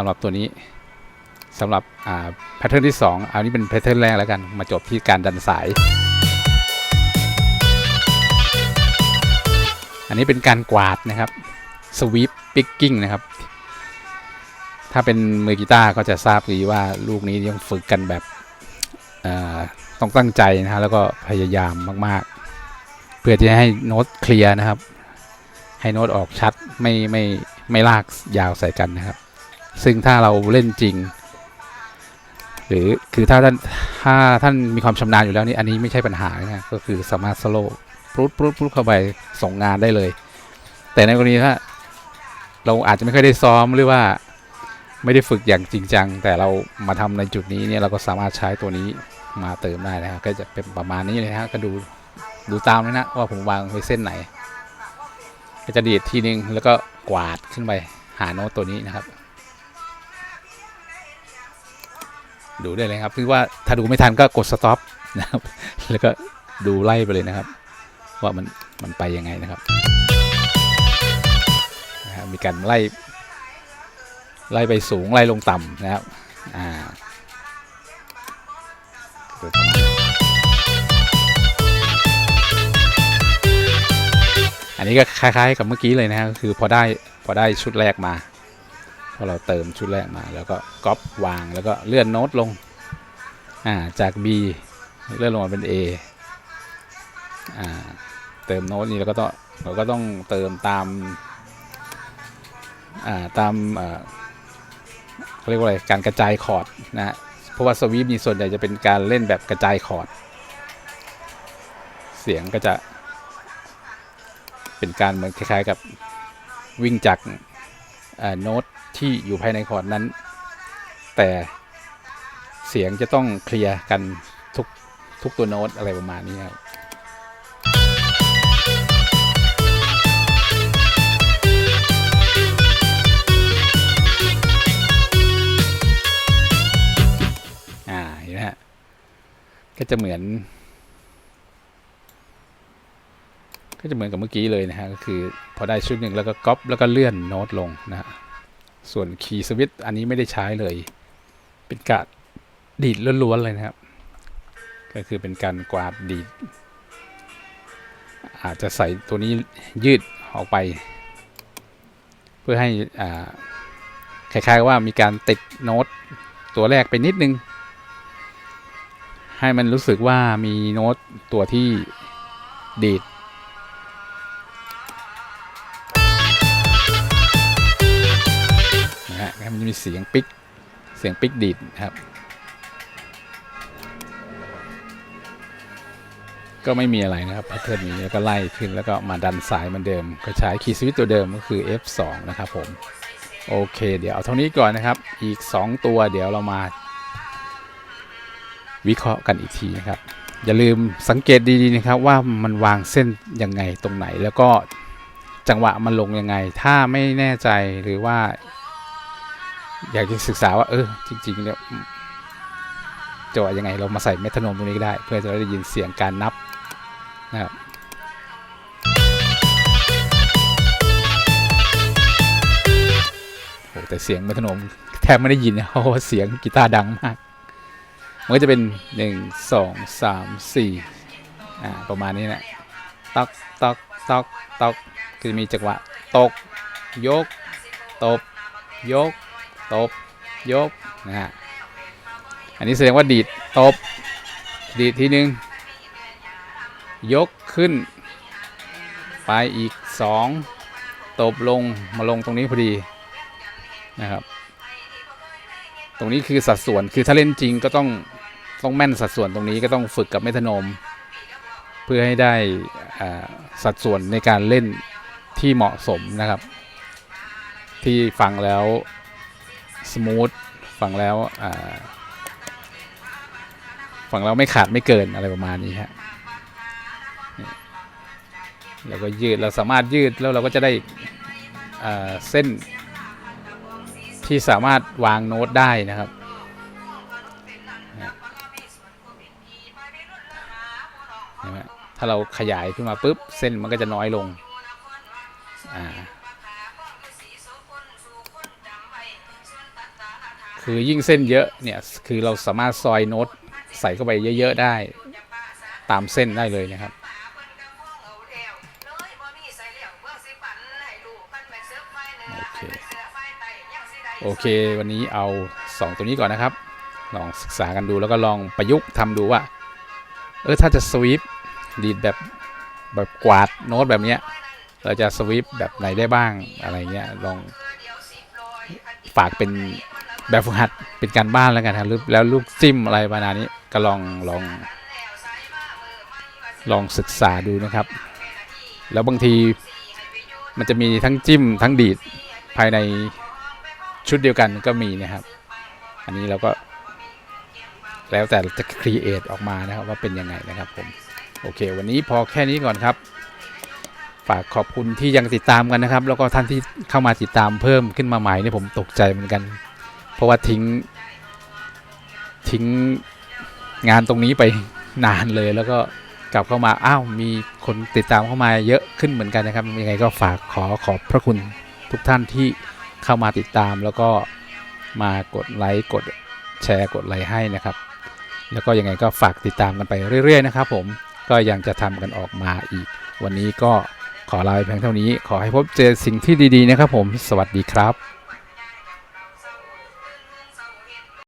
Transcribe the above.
สำหรับตัวนี้สำหรับอ่าแพทเทิร์นที่2เอานี้เป็นแพทเทิร์นแรกแล้วกัน มาจบที่การดันสาย อันนี้เป็นการกวาดนะครับสวีปปิกกิ้งนะครับ ถ้าเป็นมือกีตาร์ก็จะทราบดีว่าลูกนี้ต้องฝึกกันแบบต้องตั้งใจนะฮะแล้วก็พยายามมากๆ เพื่อที่จะให้โน้ตเคลียร์นะครับ ให้โน้ตออกชัดไม่ไม่ไม่ลากยาวใส่กันนะครับ ซึ่งถ้าเราเล่นจริง หรือคือถ้าท่านถ้าท่านมีความชำนาญอยู่แล้วนี่อันนี้ไม่ใช่ปัญหานะก็คือสามารถสโลว์ปรุดปรุดปรุดเข้าไปส่งงานได้เลย แต่ในกรณีถ้าเราอาจจะไม่ค่อยได้ซ้อมหรือว่าไม่ได้ฝึกอย่างจริงจัง แต่เรามาทำในจุดนี้เนี่ยเราก็สามารถใช้ตัวนี้มาเติมได้นะครับก็จะเป็นประมาณนี้เลยนะฮะก็ดูดูตามเลยนะว่าผมวางไว้เส้นไหนก็จะดีดทีนึงแล้วก็กวาดขึ้นไปหาโน้ตตัวนี้นะครับ ดูได้เลยครับคือว่าถ้าดูไม่ทันก็กด stop นะครับ แล้วก็ดูไล่ไปเลยนะครับ ว่ามันมันไปยังไงนะครับนะครับ มีการไล่ ไล่ไปสูงไล่ลงต่ำนะครับ อ่าโดยประมาณอันนี้ก็คล้ายๆกับเมื่อกี้เลยนะครับคือพอได้พอได้ชุดแรกมา พอเราเติมชุดแรกมา แล้วก็ก๊อปวางแล้วก็เลื่อนโน้ตลงอ่าจาก B เลื่อนลงมาเป็น A อ่าเติมโน้ตนี้แล้วก็ต้องเราก็ต้องเติมตามอ่าตามอ่าเรียกว่าอะไรการกระจายคอร์ดนะฮะเพราะว่าสวีปนี่ส่วนใหญ่จะเป็นการเล่นแบบกระจายคอร์ดเสียงก็จะ เป็นการเหมือนคล้ายๆกับวิ่งจากโน้ต ที่อยู่ภายในคอร์ดนั้น แต่เสียงจะต้องเคลียร์กันทุกทุกตัวโน้ตอะไรประมาณนี้ครับอ่าเห็นไหมฮะก็จะเหมือน ก็จะเหมือนกับเมื่อกี้เลยนะฮะ ก็คือพอได้ชุดหนึ่งแล้วก็ก๊อปแล้วก็เลื่อนโน้ตลงนะฮะ ส่วนคีย์สวิตอันนี้ไม่ได้ใช้เลย เป็นการดีดล้วนๆเลยนะครับ ก็คือเป็นการกวาดดีด อาจจะใส่ตัวนี้ยืดออกไป เพื่อให้อ่าคล้ายๆว่ามีการติดโน้ตตัวแรกไปนิดนึง ให้มันรู้สึกว่ามีโน้ตตัวที่ดีด นะฮะแล้วมันจะมีเสียงปิกเสียงปิกดีดนะครับ ก็ไม่มีอะไรนะครับแพทเทิร์นนี้แล้วก็ไล่ขึ้นแล้วก็มาดันสายเหมือนเดิม ก็ใช้คีย์สวิตตัวเดิมก็คือ F2 นะครับผมโอเคเดี๋ยวเอาเท่านี้ก่อนนะครับ อีก 2 ตัวเดี๋ยวเรามา วิเคราะห์กันอีกทีนะครับ อย่าลืมสังเกตดีๆนะครับว่ามันวางเส้นยังไงตรงไหนแล้วก็จังหวะมันลงยังไง ถ้าไม่แน่ใจหรือว่า อยากจะศึกษาว่าเออจริงๆแล้วจังหวะยังไงเรามาใส่เมทาโนมตรงนี้ก็ได้ เพื่อจะได้ยินเสียงการนับนะครับโอ้แต่เสียงเมทาโนมแทบไม่ได้ยินเพราะว่าเสียงกีตาร์ดังมากมันก็จะเป็น1 2 3 4อ่าประมาณนี้แหละตอกตอกตอกตอกคือมีจังหวะตก ยก ตบ ยก ตบ ยก นะฮะ อันนี้แสดงว่าดีด ตบ ดีดทีนึง ยกขึ้น ไปอีก 2 ตบลง มาลงตรงนี้พอดี นะครับ ตรงนี้คือสัดส่วน คือถ้าเล่นจริงก็ต้องต้องแม่นสัดส่วนตรงนี้ก็ต้องฝึกกับเมทาโนม เพื่อให้ได้สัดส่วนในการเล่นที่เหมาะสมนะครับ ที่ฟังแล้ว สมูทฟังแล้วฟังแล้วไม่ขาดไม่เกินอะไรประมาณนี้ฮะนี่แล้วก็ยืดเราสามารถยืดแล้วเราก็จะได้เส้นที่สามารถวางโน้ตได้นะครับถ้าเราขยายขึ้นมาปุ๊บ เส้นมันก็จะน้อยลง อ่า คือยิ่งเส้นเยอะเนี่ยคือเราสามารถซอยโน้ตใส่เข้าไปเยอะ ๆ ได้ตามเส้นได้เลยนะครับโอเคอเค วันนี้เอา 2 ตัวนี้ก่อนนะครับ ลองศึกษากันดูแล้วก็ลองประยุกต์ทำดูว่า เออถ้าจะสวีปดีดแบบแบบกวาดโน้ตแบบเนี้ย เราจะสวีปแบบไหนได้บ้างอะไรเงี้ยลองฝากเป็น แบบฝึกหัดเป็นการบ้านแล้วกันครับหรือแล้วลูกจิ้มอะไรประมาณนี้ก็ลองลอง ลองศึกษาดูนะครับ แล้วบางทีมันจะมีทั้งจิ้มทั้งดีดภายในชุดเดียวกันก็มีนะครับ อันนี้เราก็ แล้วแต่จะครีเอทออกมานะครับว่าเป็นยังไงนะครับผมโอเค วันนี้พอแค่นี้ก่อนครับ ฝากขอบคุณที่ยังติดตามกันนะครับ แล้วก็ท่านที่เข้ามาติดตามเพิ่มขึ้นมาใหม่นี่ผมตกใจเหมือนกัน เพราะว่าทิ้ง ทิ้งงานตรงนี้ไปนานเลยแล้วก็กลับเข้ามา อ้าว มีคนติดตามเข้ามาเยอะขึ้นเหมือนกันนะครับ ยังไงก็ฝากขอขอบพระคุณทุกท่านที่เข้ามาติดตามแล้วก็มากดไลค์กดแชร์กดไลค์ให้นะครับ แล้วก็ยังไงก็ฝากติดตามกันไปเรื่อย ๆ นะครับ ผมก็ยังจะทำกันออกมาอีก วันนี้ก็ขอลาไปเพียงเท่านี้ ขอให้พบเจอสิ่งที่ดี ๆ นะครับผม สวัสดีครับ